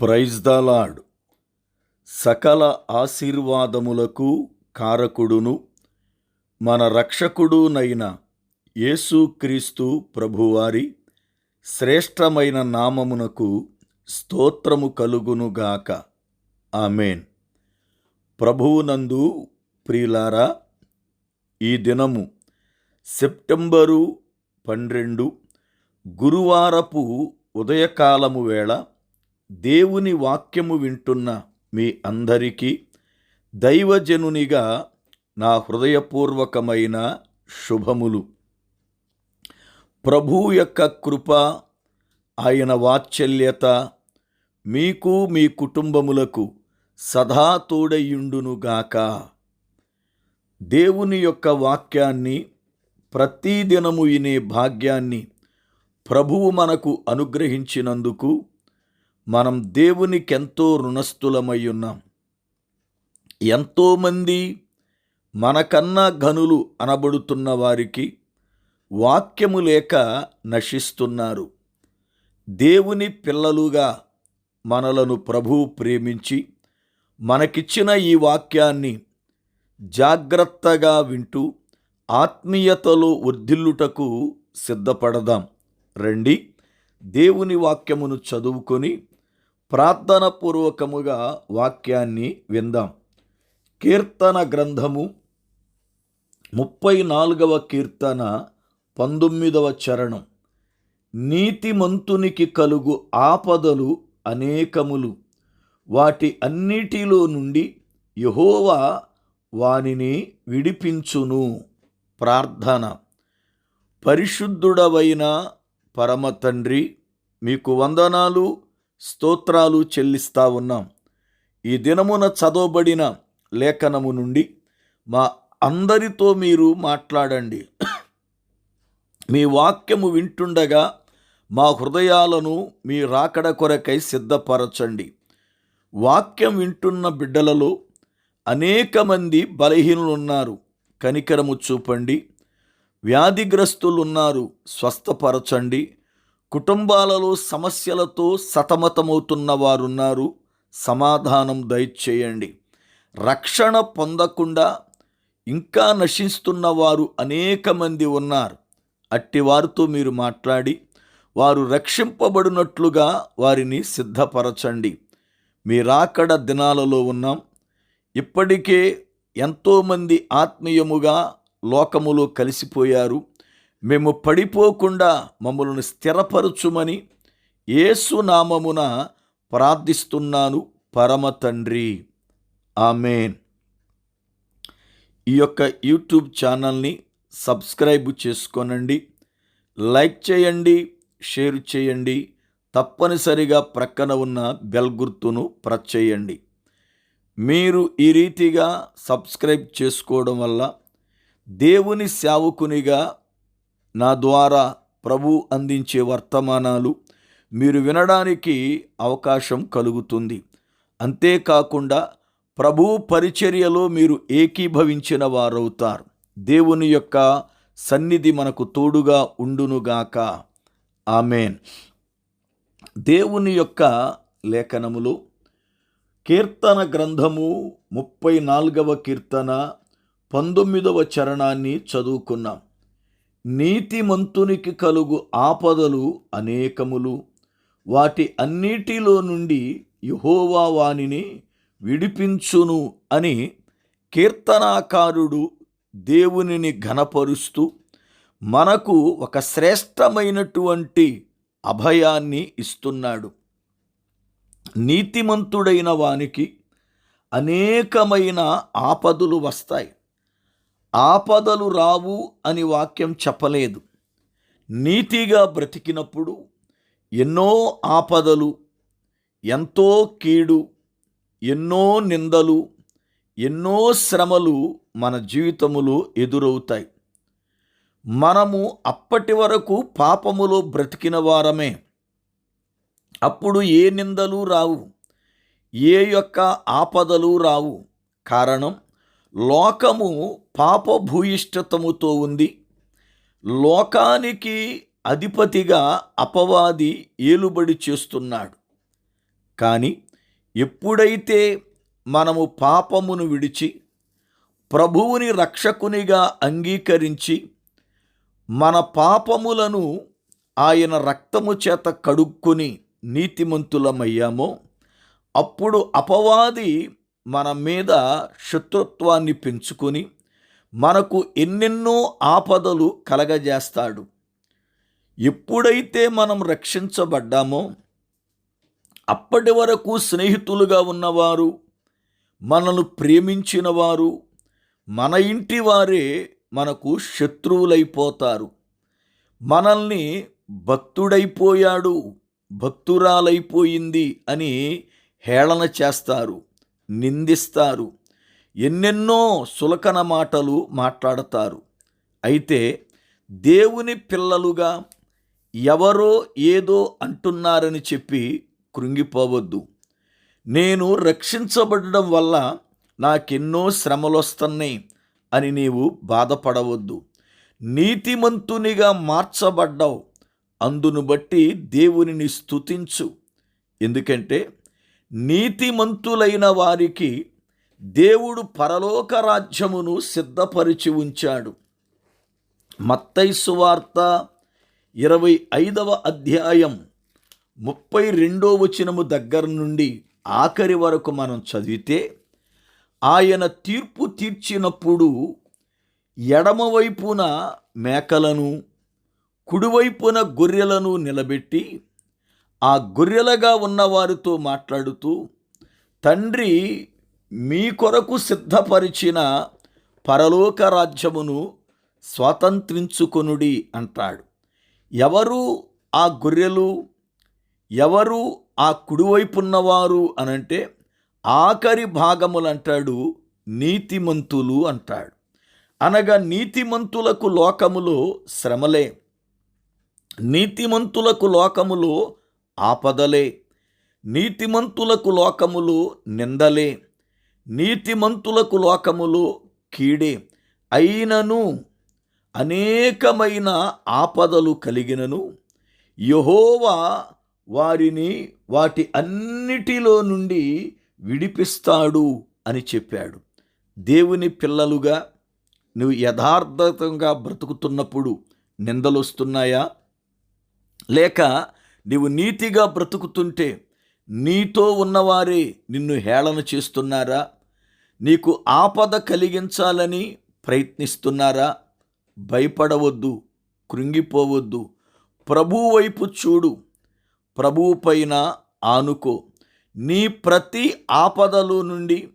Praise the lord. సకల ఆశీర్వాదములకు కారకుడును మన రక్షకుడునైన యేసుక్రీస్తు ప్రభువారి శ్రేష్టమైన నామమునకు స్తోత్రము కలుగునుగాక ఆమెన్. ప్రభువునందు ప్రియులారా ఈ దినము సెప్టెంబరు పన్నెండు గురువారపు ఉదయకాలము వేళ దేవుని వాక్యము వింటున్న మీ అందరికీ దైవజనునిగా నా హృదయపూర్వకమైన శుభములు. ప్రభు యొక్క కృప ఆయన వాత్సల్యత మీకు మీ కుటుంబములకు సదా తోడయుండునుగాక దేవుని యొక్క వాక్యాన్ని ప్రతిదినము వినే భాగ్యాన్ని ప్రభువు మనకు అనుగ్రహించినందుకు మనం దేవునికెంతో రుణస్థులమై ఉన్నాం. ఎంతోమంది మనకన్నా ఘనులు అనబడుతున్న వారికి వాక్యము లేక నశిస్తున్నారు. దేవుని పిల్లలుగా మనలను ప్రభువు ప్రేమించి మనకిచ్చిన ఈ వాక్యాన్ని జాగ్రత్తగా వింటూ ఆత్మీయతలో వర్ధిల్లుటకు సిద్ధపడదాం. రండి దేవుని వాక్యమును చదువుకొని ప్రార్థన పూర్వకముగా వాక్యాన్ని విందాం. కీర్తన గ్రంథము ముప్పై నాలుగవ కీర్తన పంతొమ్మిదవ చరణం. నీతిమంతునికి కలుగు ఆపదలు అనేకములు. వాటి అన్నిటిలో నుండి యహోవా వానిని విడిపించును. ప్రార్థన. పరిశుద్ధుడవైన పరమ తండ్రి మీకు వందనాలు. స్తోత్రాలు చెల్లిస్తా ఉన్నాం. ఈ దినమున చదవబడిన లేఖనము నుండి మా అందరితో మీరు మాట్లాడండి. మీ వాక్యము వింటుండగా మా హృదయాలను మీ రాకడ కొరకై సిద్ధపరచండి. వాక్యం వింటున్న బిడ్డలలో అనేక మంది బలహీనులున్నారు. కనికరము చూపండి. వ్యాధిగ్రస్తులున్నారు. స్వస్థపరచండి. కుటుంబాలలో సమస్యలతో సతమతమవుతున్న వారున్నారు సమాధానం దయచేయండి. రక్షణ పొందకుండా ఇంకా నశిస్తున్న వారు అనేక మంది ఉన్నారు. అట్టి వారితో మీరు మాట్లాడి వారు రక్షింపబడినట్లుగా వారిని సిద్ధపరచండి. మీ రాకడ దినాలలో ఉన్నాం. ఇప్పటికే ఎంతోమంది ఆత్మీయముగా లోకములో కలిసిపోయారు. మేము పడిపోకుండా మమ్మల్ని స్థిరపరచుమని ఏసునామమున ప్రార్థిస్తున్నాను పరమ తండ్రి. ఆమెన్. ఈ యొక్క యూట్యూబ్ ఛానల్ని సబ్స్క్రైబ్ చేసుకోనండి లైక్ చేయండి షేర్ చేయండి తప్పనిసరిగా ప్రక్కన ఉన్న బెల్ గుర్తును ప్రెస్ చేయండి. మీరు ఈ రీతిగా సబ్స్క్రైబ్ చేసుకోవడం వల్ల దేవుని సేవకునిగా నా ద్వారా ప్రభు అందించే వర్తమానాలు మీరు వినడానికి అవకాశం కలుగుతుంది. అంతేకాకుండా ప్రభు పరిచర్యలో మీరు ఏకీభవించిన వారవుతారు. దేవుని యొక్క సన్నిధి మనకు తోడుగా ఉండునుగాక ఆమెన్. దేవుని యొక్క లేఖనములు కీర్తన గ్రంథము ముప్పై నాలుగవ కీర్తన పంతొమ్మిదవ చరణాన్ని చదువుకున్నాం. నీతిమంతునికి కలుగు ఆపదలు అనేకములు. వాటి అన్నిటిలో నుండి యహోవా వానిని విడిపించును అని కీర్తనాకారుడు దేవునిని ఘనపరుస్తూ మనకు ఒక శ్రేష్టమైనటువంటి అభయాన్ని ఇస్తున్నాడు. నీతిమంతుడైన వానికి అనేకమైన ఆపదలు వస్తాయి. ఆపదలు రావు అని వాక్యం చెప్పలేదు. నీతిగా బ్రతికినప్పుడు ఎన్నో ఆపదలు ఎంతో కీడు ఎన్నో నిందలు ఎన్నో శ్రమలు మన జీవితములో ఎదురవుతాయి. మనము అప్పటి వరకు పాపములో బ్రతికిన వారమే. అప్పుడు ఏ నిందలు రావు ఏ యొక్క ఆపదలు రావు. కారణం లోకము పాపభూయిష్టతముతో ఉంది. లోకానికి అధిపతిగా అపవాది ఏలుబడి చేస్తున్నాడు. కానీ ఎప్పుడైతే మనము పాపమును విడిచి ప్రభువుని రక్షకునిగా అంగీకరించి మన పాపములను ఆయన రక్తము చేత కడుక్కొని నీతిమంతులమయ్యామో అప్పుడు అపవాది మన మీద శత్రుత్వాన్ని పెంచుకొని మనకు ఎన్నెన్నో ఆపదలు కలగజేస్తాడు. ఎప్పుడైతే మనం రక్షించబడ్డామో అప్పటి వరకు స్నేహితులుగా ఉన్నవారు మనను ప్రేమించిన వారు మన ఇంటి వారే మనకు శత్రువులైపోతారు. మనల్ని భక్తుడైపోయాడు భక్తురాలైపోయింది అని హేళన చేస్తారు. నిందిస్తారు. ఎన్నెన్నో సులకన మాటలు మాట్లాడతారు. అయితే దేవుని పిల్లలుగా ఎవరో ఏదో అంటున్నారని చెప్పి కృంగిపోవద్దు. నేను రక్షించబడడం వల్ల నాకెన్నో శ్రమలొస్తున్నాయి అని నీవు బాధపడవద్దు. నీతిమంతునిగా మార్చబడ్డావు. అందును బట్టి దేవునిని స్తుతించు. ఎందుకంటే నీతిమంతులైన వారికి దేవుడు పరలోక రాజ్యమును సిద్ధపరిచి ఉంచాడు. మత్తైసు వార్త ఇరవై ఐదవ అధ్యాయం ముప్పై రెండో వచనము దగ్గర నుండి ఆఖరి వరకు మనం చదివితే ఆయన తీర్పు తీర్చినప్పుడు ఎడమవైపున మేకలను కుడివైపున గొర్రెలను నిలబెట్టి ఆ గొర్రెలుగా ఉన్నవారితో మాట్లాడుతూ తండ్రి మీ కొరకు సిద్ధపరిచిన పరలోక రాజ్యమును స్వాతంత్రించుకొనుడి అంటాడు. ఎవరు ఆ గొర్రెలు? ఎవరు ఆ కుడివైపున్నవారు అనంటే ఆఖరి భాగములంటాడు నీతిమంతులు అంటాడు. అనగా నీతిమంతులకు లోకములో శ్రమలే. నీతిమంతులకు లోకములో ఆపదలే. నీతిమంతులకు లోకములు నిందలే. నీతిమంతులకు లోకములు కీడే. అయినను అనేకమైన ఆపదలు కలిగినను. యహోవా వారిని వాటి అన్నిటిలో నుండి విడిపిస్తాడు అని చెప్పాడు. దేవుని పిల్లలుగా నువ్వు యథార్థంగా బ్రతుకుతున్నప్పుడు నిందలు వస్తున్నాయా లేక నీవు నీతిగా బ్రతుకుతుంటే నీతో ఉన్నవారే నిన్ను హేళన చేస్తున్నారా? నీకు ఆపద కలిగించాలని ప్రయత్నిస్తున్నారా? భయపడవద్దు కృంగిపోవద్దు. ప్రభువు వైపు చూడు ప్రభువు పైన ఆనుకో. నీ ప్రతి ఆపదలో నుండి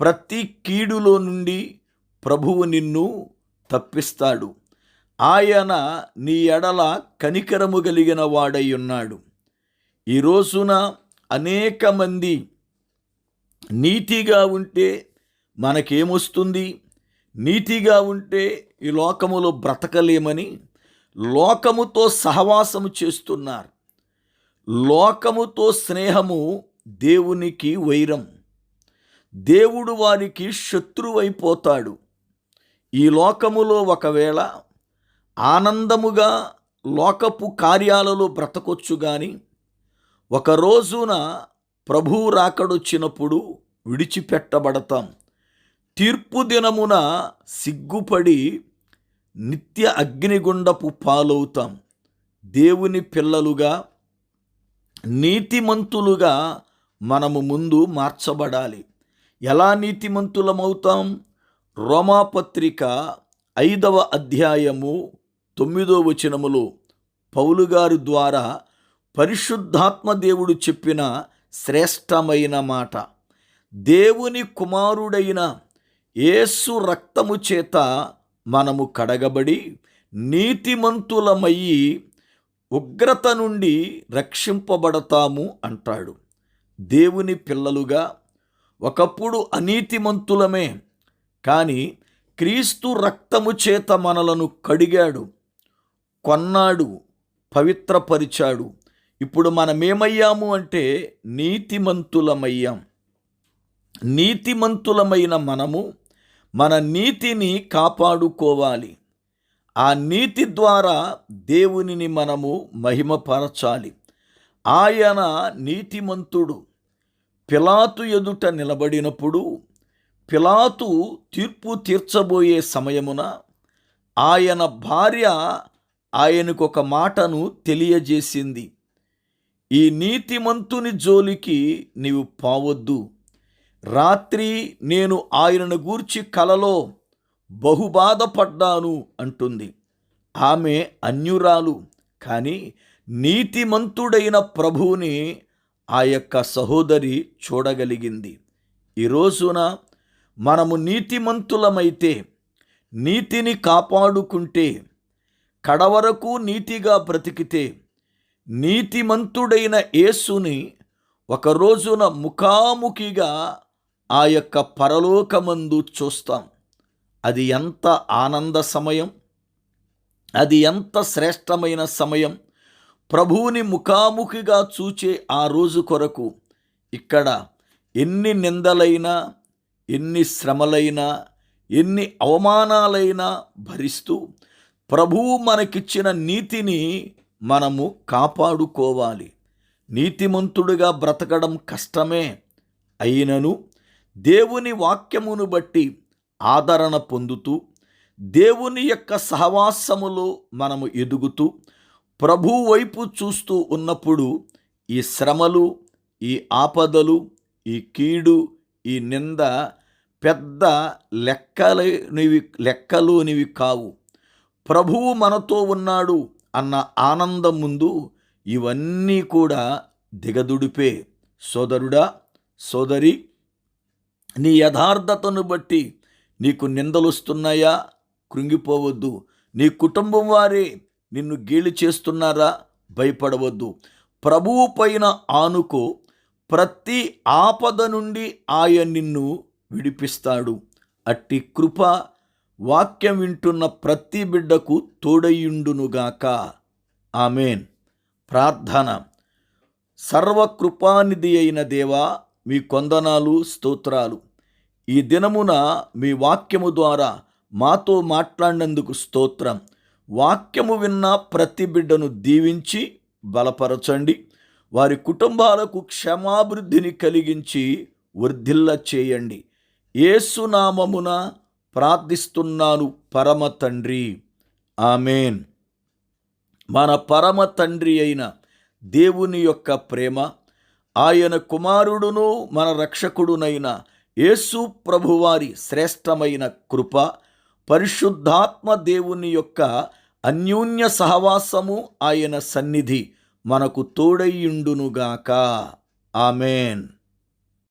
ప్రతి కీడులో నుండి ప్రభువు నిన్ను తప్పిస్తాడు. ఆయన నీ ఎడల కనికరము కలిగిన వాడై ఉన్నాడు. ఈ రోజున అనేక మంది నీతిగా ఉంటే మనకేమొస్తుంది? నీతిగా ఉంటే ఈ లోకములో బ్రతకలేమని లోకముతో సహవాసము చేస్తున్నారు. లోకముతో స్నేహము దేవునికి వైరం. దేవుడు వారికి శత్రువైపోతాడు. ఈ లోకములో ఒకవేళ ఆనందముగా లోకపు కార్యాలలో బ్రతకొచ్చు గాని ఒక రోజున ప్రభువు రాకడొచ్చినప్పుడు విడిచిపెట్టబడతాం. తీర్పు దినమున సిగ్గుపడి నిత్య అగ్నిగుండపు పాలవుతాం. దేవుని పిల్లలుగా నీతిమంతులుగా మనము ముందు మార్చబడాలి. ఎలా నీతిమంతులమవుతాం? రోమాపత్రిక ఐదవ అధ్యాయము తొమ్మిదో వచనములో పౌలుగారు ద్వారా పరిశుద్ధాత్మ దేవుడు చెప్పిన శ్రేష్టమైన మాట. దేవుని కుమారుడైన యేసు రక్తము చేత మనము కడగబడి నీతిమంతులమయ్యి ఉగ్రత నుండి రక్షింపబడతాము అంటాడు. దేవుని పిల్లలుగా ఒకప్పుడు అనీతిమంతులమే కానీ క్రీస్తు రక్తము చేత మనలను కడిగాడు. కొన్నాడు పవిత్రపరిచాడు. ఇప్పుడు మనమేమయ్యాము అంటే నీతిమంతులమయ్యాం. నీతిమంతులమైన మనము మన నీతిని కాపాడుకోవాలి. ఆ నీతి ద్వారా దేవునిని మనము మహిమపరచాలి. ఆయన నీతిమంతుడు. పిలాతు ఎదుట నిలబడినప్పుడు పిలాతు తీర్పు తీర్చబోయే సమయమున ఆయన భార్య ఆయనకు ఒక మాటను తెలియజేసింది. ఈ నీతిమంతుని జోలికి నీవు పోవద్దు. రాత్రి నేను ఆయనను గూర్చి కలలో బహుబాధపడ్డాను అంటుంది. ఆమె అన్యురాలు కానీ నీతిమంతుడైన ప్రభువుని ఆ యొక్క సహోదరి చూడగలిగింది. ఈ రోజున మనము నీతిమంతులమైతే నీతిని కాపాడుకుంటే కడవరకు నీతిగా బ్రతికితే నీతిమంతుడైన యేసుని ఒక రోజున ముఖాముఖిగా ఆ యొక్క పరలోకమందు చూస్తాం. అది ఎంత ఆనంద సమయం? అది ఎంత శ్రేష్టమైన సమయం? ప్రభువుని ముఖాముఖిగా చూచే ఆ రోజు కొరకు ఇక్కడ ఎన్ని నిందలైనా ఎన్ని శ్రమలైనా ఎన్ని అవమానాలైనా భరిస్తూ ప్రభువు మనకిచ్చిన నీతిని మనము కాపాడుకోవాలి. నీతిమంతుడిగా బ్రతకడం కష్టమే. అయినను దేవుని వాక్యమును బట్టి ఆదరణ పొందుతూ దేవుని యొక్క సహవాసములో మనము ఎదుగుతూ ప్రభు వైపు చూస్తూ ఉన్నప్పుడు ఈ శ్రమలు ఈ ఆపదలు ఈ కీడు ఈ నింద పెద్ద లెక్కలేనివి లెక్కలోనివి కావు. ప్రభువు మనతో ఉన్నాడు అన్న ఆనందం ముందు ఇవన్నీ కూడా దిగదుడిపే. సోదరుడా సోదరి నీ యథార్థతను బట్టి నీకు నిందలొస్తున్నాయా? కృంగిపోవద్దు. నీ కుటుంబం వారే నిన్ను గేలి చేస్తున్నారా? భయపడవద్దు. ప్రభువు పైన ఆనుకో. ప్రతి ఆపద నుండి ఆయన నిన్ను విడిపిస్తాడు. అట్టి కృప వాక్యం వింటున్న ప్రతి బిడ్డకు తోడయుండునుగాక ఆమెన్. ప్రార్థన. సర్వకృపానిధి అయిన దేవా మీ కొందనాలు స్తోత్రాలు. ఈ దినమున మీ వాక్యము ద్వారా మాతో మాట్లాడినందుకు స్తోత్రం. వాక్యము విన్న ప్రతి బిడ్డను దీవించి బలపరచండి. వారి కుటుంబాలకు క్షమాభివృద్ధిని కలిగించి వృద్ధిల్ల చేయండి. ఏసునామమున ప్రార్థిస్తున్నాను పరమ తండ్రి. ఆమెన్. మన పరమ తండ్రి అయిన దేవుని యొక్క ప్రేమ ఆయన కుమారుడును మన రక్షకుడునైన యేసు ప్రభువారి శ్రేష్టమైన కృప పరిశుద్ధాత్మ దేవుని యొక్క అన్యోన్య సహవాసము ఆయన సన్నిధి మనకు తోడయ్యుండునుగాక ఆమెన్.